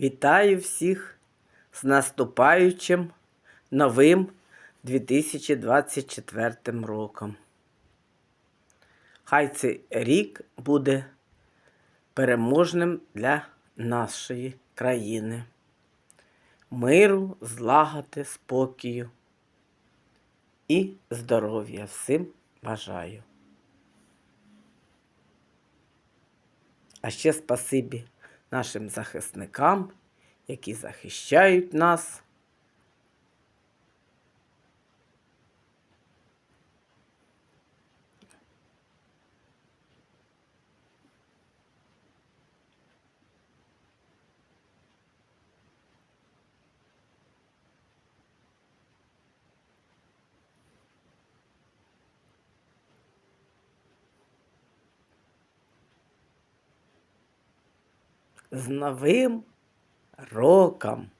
Вітаю всіх з наступаючим новим 2024 роком. Хай цей рік буде переможним для нашої країни. Миру, злагоди, спокою і здоров'я всім бажаю. А ще спасибі нашим захисникам, які захищають нас. З Новим роком!